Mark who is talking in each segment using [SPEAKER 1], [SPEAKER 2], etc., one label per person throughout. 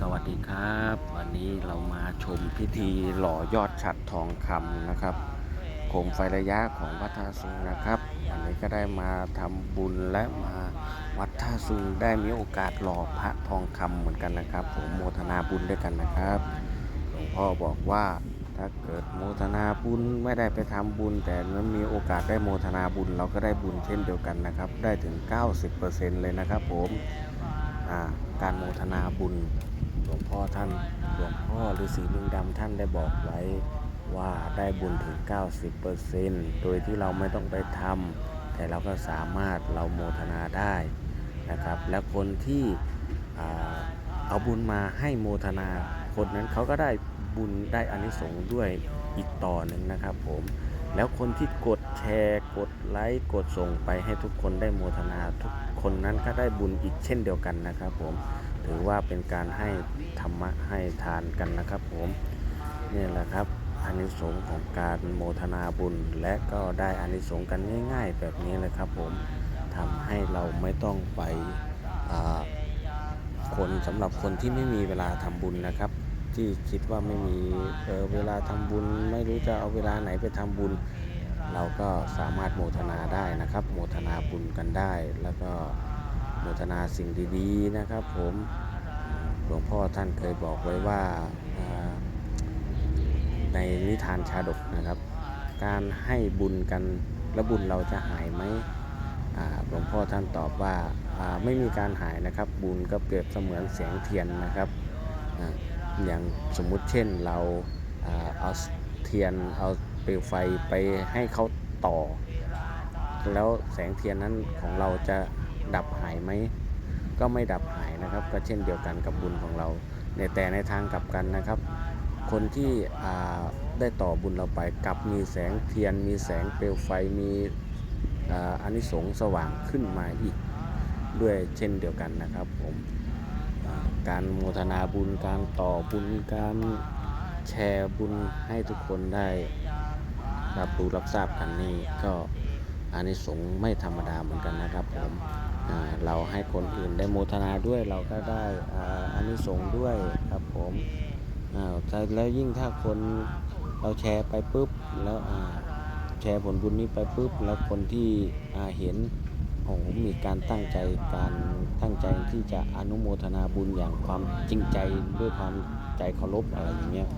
[SPEAKER 1] สวัสดีครับ วันนี้เรามาชมพิธีหล่อยอดฉัดทองคำนะครับโคมไฟระยะของวัดท่าซุงนะครับวันนี้ก็ได้มาทำบุญและมาวัดท่าซุงได้มีโอกาสหล่อพระทองคำเหมือนกันนะครับ ผมโมทนาบุญด้วยกันนะครับหลวงพ่อบอกว่าถ้าเกิดโมทนาบุญไม่ได้ไปทำบุญ แต่นั้นมีโอกาสได้โมทนาบุญ เราก็ได้บุญเช่นเดียวกันนะครับ ได้ถึง 90%เลยนะครับ ผมการโมทนาบุญ วงพ่อท่านหลวงพ่อฤาษีลิงดำท่านได้บอกไว้ว่าได้บุญถึง 90%โดยที่เราไม่ต้องไปทำแต่เราก็สามารถเราโมทนาได้นะครับ และคนที่เอาบุญมาให้โมทนา คนนั้นเขาก็ได้บุญได้อานิสงส์ด้วยอีกต่อหนึ่งนะครับผมแล้วคนที่กดแชร์กดไลค์กดส่งไปให้ทุกคนได้โมทนาทุกคนนั้นก็ได้บุญอีกเช่นเดียวกันนะครับผม ถือว่าเป็นการให้ธรรมะให้ทานกันนะครับผมนี่แหละครับอานิสงส์ของการโมทนาบุญ และก็ได้อานิสงส์กันง่ายๆ แบบนี้เลยครับผมทำให้เราไม่ต้องไปคนสำหรับคนที่ไม่มีเวลาทำบุญนะครับ ที่คิดว่าไม่มีเเวลาทำบุญ ไม่รู้จะเอาเวลาไหนไปทำบุญ เราก็สามารถโมทนาได้นะครับ โมทนาบุญกันได้แล้วก็ มทนาสิ่งดีๆนะครับ ผมหลวงพ่อท่านเคยบอกไว้ว่าในนิทานชาดกนะครับ การให้บุญกันแล้วบุญเราจะหายไหมหลวงพ่อท่านตอบว่าไม่มีการหายนะครับ บุญก็เปรียบเสมือนแสงเทียนนะครับออย่างสมมุติเช่นเราเอาเทียนเอาเปลวไฟไปให้เขาต่อ แล้วแสงเทียนนั้นของเราจะ ดับหายไหมก็ไม่ดับหายนะครับ ก็เช่นเดียวกันกับบุญของเราในแต่ในทางกลับกันนะครับ คนที่ได้ต่อบุญเราไปกลับมีแสงเทียน มีแสงเปลวไฟมีอานิสงส์สว่างขึ้นมาอีกด้วยเช่นเดียวกันนะครับผมการโมทนาบุญการต่อบุญการแชร์บุญให้ทุกคนได้รับรู้รับทราบกันนี่ก็อานิสงส์ไม่ธรรมดาเหมือนกันนะครับผม เราให้คนอื่นได้โมทนาด้วยเราก็ได้อานิสงส์ด้วยครับผมแล้วยิ่งถ้าคนเราแชร์ไปปุ๊บแล้วแชร์ผลบุญนี้ไปปุ๊บแล้วคนที่เห็นโอ้โหมีการตั้งใจการตั้งใจที่จะอนุโมทนาบุญอย่างความจริงใจด้วยความใจเคารพอะไรอย่างเงี้ย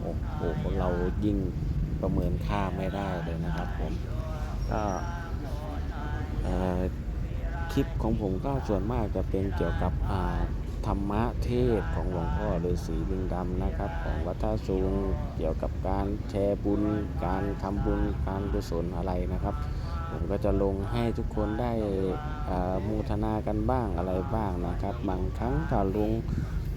[SPEAKER 1] โอ้โหเรายิ่งประเมินค่าไม่ได้เลยนะครับผมก็ คลิปของผมก็ส่วนมากจะเป็นเกี่ยวกับธรรมะเทศของหลวงพ่อฤาษีลิงดำนะครับ ของวัดท่าสูงเกี่ยวกับการแชร์บุญ การทำบุญการกุศลอะไรนะครับ ผมก็จะลงให้ทุกคนได้มูทนากันบ้างอะไรบ้างนะครับ บางครั้งถ้าลง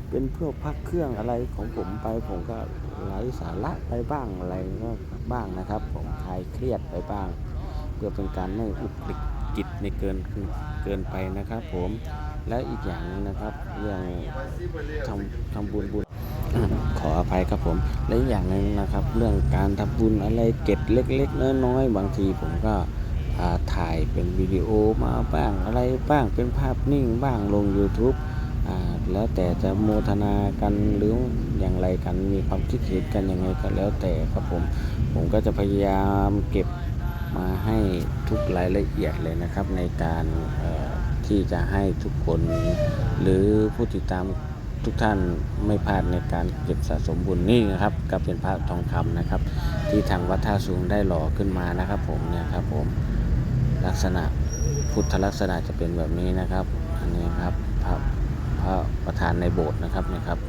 [SPEAKER 1] เป็นเพื่อพักเครื่องอะไรของผมไป ผมก็ไร้สาระไปบ้างอะไรก็บ้างนะครับ ผมคลายเครียดไปบ้าง เพื่อเป็นการไม่อุกติ กจิตในเกินเกินไปนะครับ ผมและอีกอย่างหนึงนะครับเรื่องทำทำบุญบุญขออภัยครับผม และอีกอย่างหนึ่งนะครับ เรื่องการทำบุญอะไรเก็บเล็ก ๆ น้อยๆบางทีผมก็ถ่ายเป็นวิดีโอมาบ้างอะไรบ้างเป็นภาพนิ่งบ้างลง YouTube แล้วแต่จะโมทนากันหรืออย่างไรกันมีความคิดเห็นกันยังไงก็แล้วแต่ครับผม ผมก็จะพยายามเก็บ มาให้ทุกรายละเอียดเลยนะครับในการที่จะให้ทุกคนหรือผู้ติดตามทุกท่านไม่พลาดในการเก็บสะสมบุญนี่นะครับก็เป็นพระทองคำนะครับ ที่ทางวัดท่าสูงได้หล่อขึ้นมานะครับ ผมเนี่ยครับผมลักษณะพุทธลักษณะจะเป็นแบบนี้นะครับ อันนี้ครับพระพระประธานในโบสถ์นะครับนี่ยครับ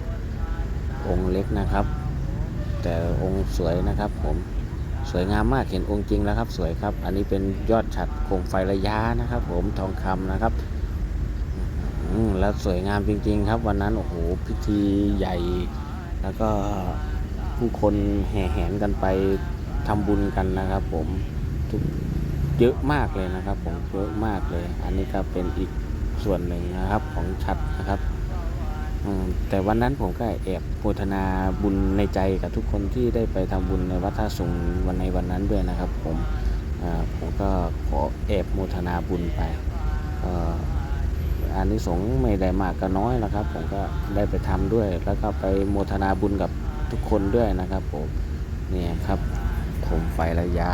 [SPEAKER 1] องค์เล็กนะครับ แต่องค์สวยนะครับผม สวยงามมากเห็นองค์จริงแล้วครับ สวยครับ อันนี้เป็นยอดฉัดโคมไฟระยะนะครับ ผมทองคำนะครับแล้วสวยงามจริง ๆ ครับ วันนั้นโอ้โหพิธีใหญ่ แล้วก็ผู้คนแห่แหนกันไปทำบุญกันนะครับ ผมทุกเยอะมากเลยนะครับ ผมเยอะมากเลย อันนี้ก็เป็นอีกส่วนหนึ่งนะครับของชัดนะครับ แต่วันนั้นผมก็แอบโมทนาบุญในใจกับทุกคนที่ได้ไปทำบุญในวัดท่าสงวันในวันนั้นด้วยนะครับ ผมผมก็ขอแอบโมทนาบุญไปอ่อออานิสงส์ไม่ได้มากก็น้อยนะครับ ผมก็ได้ไปทำด้วย แล้วก็ไปโมทนาบุญกับทุกคนด้วยนะครับ ผมเนี่ยครับโคมไฟระยะ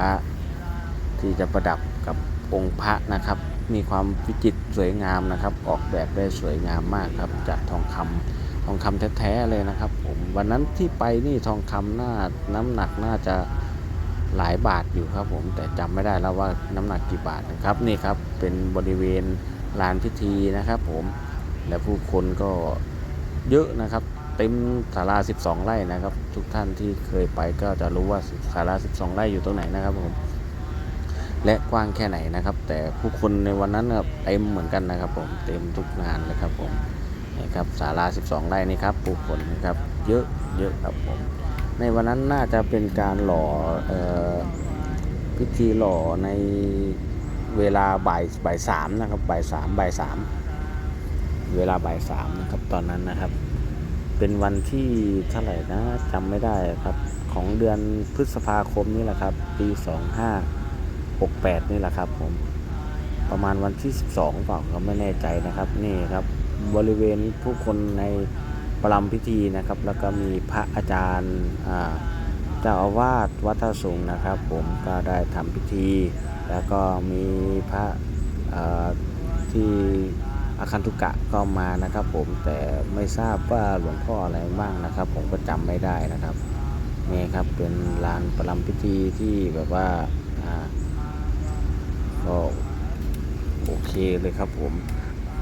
[SPEAKER 1] ที่จะประดับกับองค์พระนะครับ มีความวิจิตรสวยงามนะครับ ออกแบบได้สวยงามมากครับ จากทองคำทองคำแท้ๆเลยนะครับ ผมวันนั้นที่ไปนี่ทองคำน่าน้ำหนักน่าจะหลายบาทอยู่ครับ ผมแต่จำไม่ได้แล้วว่าน้ำหนักกี่บาทนะครับนี่ครับเป็นบริเวณลานพิธีนะครับ ผมและผู้คนก็เยอะนะครับเต็มศาลา 12 ไร่นะครับ ทุกท่านที่เคยไปก็จะรู้ว่าศาลา 12 ไร่อยู่ตรงไหนนะครับผม และกว้างแค่ไหนนะครับ แต่ผู้คนในวันนั้นเต็มเหมือนกันนะครับ ผมเต็มทุกงานเลยครับผมนะครับศาลา 12 ไร่นี่ครับผู้คนนะครับเยอะเยอะครับผมในวันนั้นน่าจะเป็นการหล่อออพิธีหล่อในเวลาบ่ายบ่ายสามนะครับบ่ายสามบ่ายสามเวลาบ่ายสามนะครับตอนนั้นนะครับ เป็นวันที่เท่าไหร่นะจำไม่ได้ครับของเดือนพฤษภาคมนี่แหละครับปีสองห้า 68 นี่แหละครับผมประมาณวันที่ 12เปล่าก็ไม่แน่ใจนะครับ นี่ครับบริเวณผู้คนในประลัมพิธีนะครับ แล้วก็มีพระอาจารย์เจ้าอาวาสวัดท่าสูงนะครับ ผมก็ได้ทำพิธี แล้วก็มีพระที่อาคันตุกะก็มานะครับ ผมแต่ไม่ทราบว่าหลวงพ่ออะไรบ้างนะครับ ผมก็จำไม่ได้นะครับนี่ครับเป็นลานประลัมพิธีที่แบบว่าอ่า ก็โอเคเลยครับผม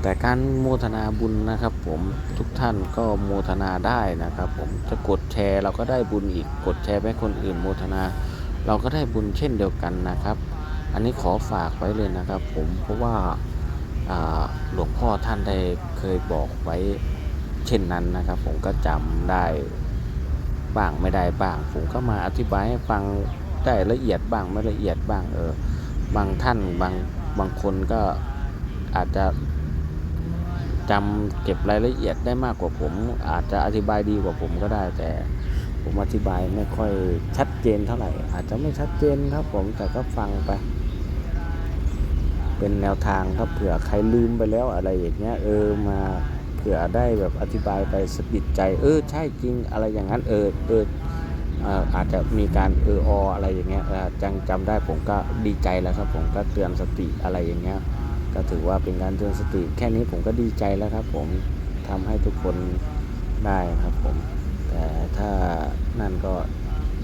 [SPEAKER 1] แต่การโมทนาบุญนะครับ ผมทุกท่านก็โมทนาได้นะครับ ผมจะกดแชร์เราก็ได้บุญอีกกดแชร์ให้คนอื่นโมทนา เราก็ได้บุญเช่นเดียวกันนะครับ อันนี้ขอฝากไว้เลยนะครับ ผมเพราะว่าหลวงพ่อท่านได้เคยบอกไว้เช่นนั้นนะครับ ผมก็จำได้บ้างไม่ได้บ้าง ผมก็มาอธิบายให้ฟังได้ละเอียดบ้างไม่ละเอียดบ้างเออ บางท่านบางบางคนก็อาจจะจำเก็บรายละเอียดได้มากกว่าผม อาจจะอธิบายดีกว่าผมก็ได้ แต่ผมอธิบายไม่ค่อยชัดเจนเท่าไหร่ อาจจะไม่ชัดเจนครับผมแต่ก็ฟังไป เป็นแนวทางครับเผื่อใครลืมไปแล้วอะไรอย่างเงี้ยเออมาเผื่อได้แบบอธิบายไปสะกิดใจ เออ ใช่จริงอะไรอย่างนั้นเออเออ อาจจะมีการเออออะไรอย่างเงี้ยจังจำได้ผมก็ดีใจแล้วครับ ผมก็เตือนสติอะไรอย่างเงี้ยก็ถือว่าเป็นการเตือนสติ แค่นี้ผมก็ดีใจแล้วครับ ผมทำให้ทุกคนได้ครับผม แต่ถ้านั่นก็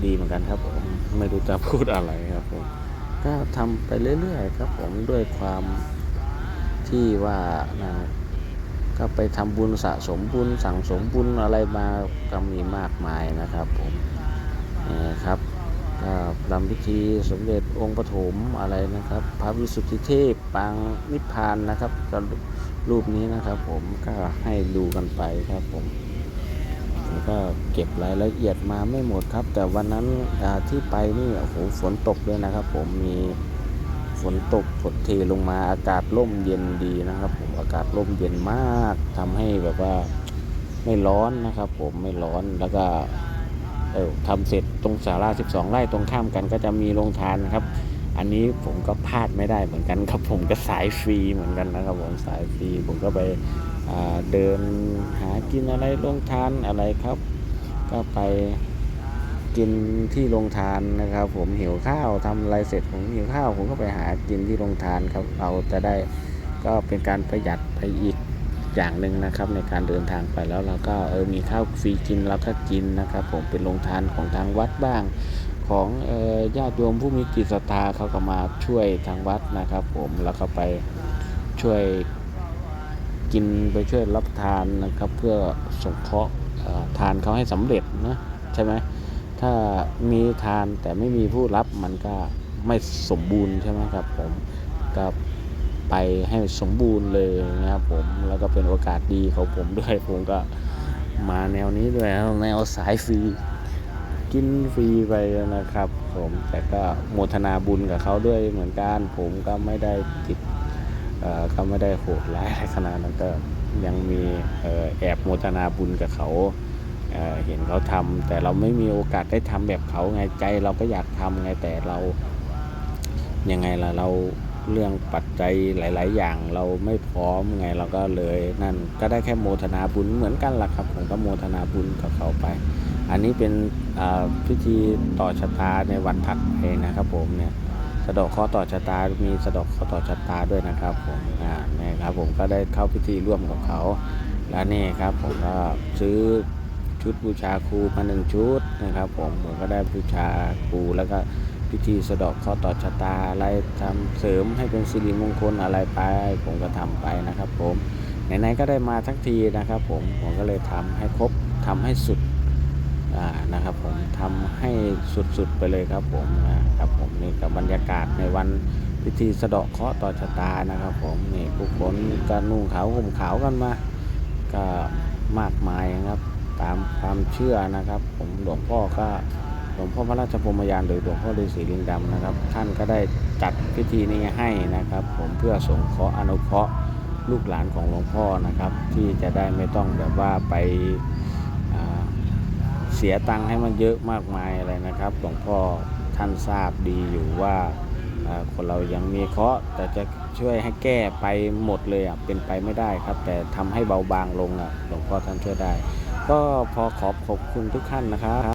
[SPEAKER 1] ดีเหมือนกันครับผมไม่รู้จะพูดอะไรครับผมก็ทำไปเรื่อยๆครับ ผมด้วยความที่ว่านะก็ไปทำบุญสะสมบุญสั่งสมบุญอะไรมาก็มีมากมายนะครับผม นี่ครับก็รำพิธีสมเด็จองค์ปฐมอะไรนะครับ พระวิสุทธิเทพปางนิพพานนะครับก็รูปนี้นะครับผมก็ให้ดูกันไปครับผมผมก็เก็บรายละเอียดมาไม่หมดครับ แต่วันนั้นที่ไปนี่โอ้โหฝนตกด้วยนะครับ ผมมีฝนตกฝนเทลงมาอากาศร่มเย็นดีนะครับ ผมอากาศร่มเย็นมากทำให้แบบว่าไม่ร้อนนะครับ ผมไม่ร้อนแล้วก็ ออทำเสร็จตรงศาลา 12 ไร่ตรงข้ามกันก็จะมีโรงทานครับ อันนี้ผมก็พลาดไม่ได้เหมือนกันครับผมก็สายฟรีเหมือนกันนะครับผมสายฟรีผมก็ไปเดินหากินอะไรโรงทานอะไรครับ ก็ไปกินที่โรงทานนะครับ ผมหิวข้าวทำอะไรเสร็จผมหิวข้าว ผมก็ไปหากินที่โรงทานครับ เราจะได้ก็เป็นการประหยัดไปอีก อย่างหนึ่งนะครับในการเดินทางไปแล้วเราก็เออมีข้าวฟรีกินเราก็กินนะครับ ผมเป็นโรงทานของทางวัดบ้าง ของออญาติโยมผู้มีจิตศรัทธาเขาก็มาช่วยทางวัดนะครับ ผมแล้วก็ไปช่วยกินไปช่วยรับทานนะครับ เพื่อสงเคราะห์ทานเขาให้สำเร็จนะใช่ไหมถ้ามีทานแต่ไม่มีผู้รับมันก็ไม่สมบูรณ์ใช่ไหมครับผมก็ ไปให้สมบูรณ์เลยนะครับผมแล้วก็เป็นโอกาสดีของผมด้วยผมก็มาแนวนี้ด้วยแนวสายฟรีกินฟรีไปนะครับ ผมแต่ก็โมทนาบุญกับเขาด้วยเหมือนกันผมก็ไม่ได้ติดก็ไม่ได้โหดร้ายอะไรขนาดนั้นก็ยังมีออแอบโมทนาบุญกับเขาเอ่อเห็นเขาทำแต่เราไม่มีโอกาสได้ทำแบบเขาไงใจเราก็อยากทำไงแต่เรายังไงล่ะเรา เรื่องปัจจัยหลาย ๆ อย่างเราไม่พร้อมไงเราก็เลยนั่นก็ได้แค่โมทนาบุญเหมือนกันล่ะครับ ผมก็โมทนาบุญกับเขาไป อันนี้เป็นพิธีต่อชะตาในวันถัดไปนะครับผมเนี่ยสะดอกข้อต่อชะตา มีสะดอกข้อต่อชะตาด้วยนะครับผมอ่านี่ครับผมก็ได้เข้าพิธีร่วมกับเขา แล้วนี่ครับผมก็ซื้อชุดบูชาครูมาหนึ่งชุดนะครับผมผมก็ได้บูชาครูแล้วก็ พิธีสะเดอกข้อต่อชะตาอะไรทำเสริมให้เป็นสิริมงคลอะไรไป ผมก็ทำไปนะครับ ผมไหนๆก็ได้มาทั้งทีนะครับ ผมผมก็เลยทำให้ครบทำให้สุดนะครับ ผมทำให้สุดๆไปเลยครับ ผมนะครับผมนี่กับบรรยากาศในวันพิธีสะดาะเคราะห์ต่อชะตานะครับ ผมนี่ผู้คนก็นุ่งขาวห่มขาวกันมาก็มากมายนะครับ ตามความเชื่อนะครับ ผมหลวงพ่อก็ หลวงพ่อพระราชพรมยานหรือหลวงพ่อฤาษีลิงดำนะครับ ท่านก็ได้จัดพิธีนี้ให้นะครับ ผมเพื่อสงเคราะห์อนุเคราะห์ลูกหลานของหลวงพ่อนะครับ ที่จะได้ไม่ต้องแบบว่าไปเสียตังค์ให้มันเยอะมากมายอะไรนะครับ หลวงพ่อท่านทราบดีอยู่ว่าคนเรายังมีเคราะห์แต่จะช่วยให้แก้ไปหมดเลยอะเป็นไปไม่ได้ครับ แต่ทำให้เบาบางลงอะหลวงพ่อท่านช่วยได้ ก็พอขอบขอบคุณทุกท่านนะครับ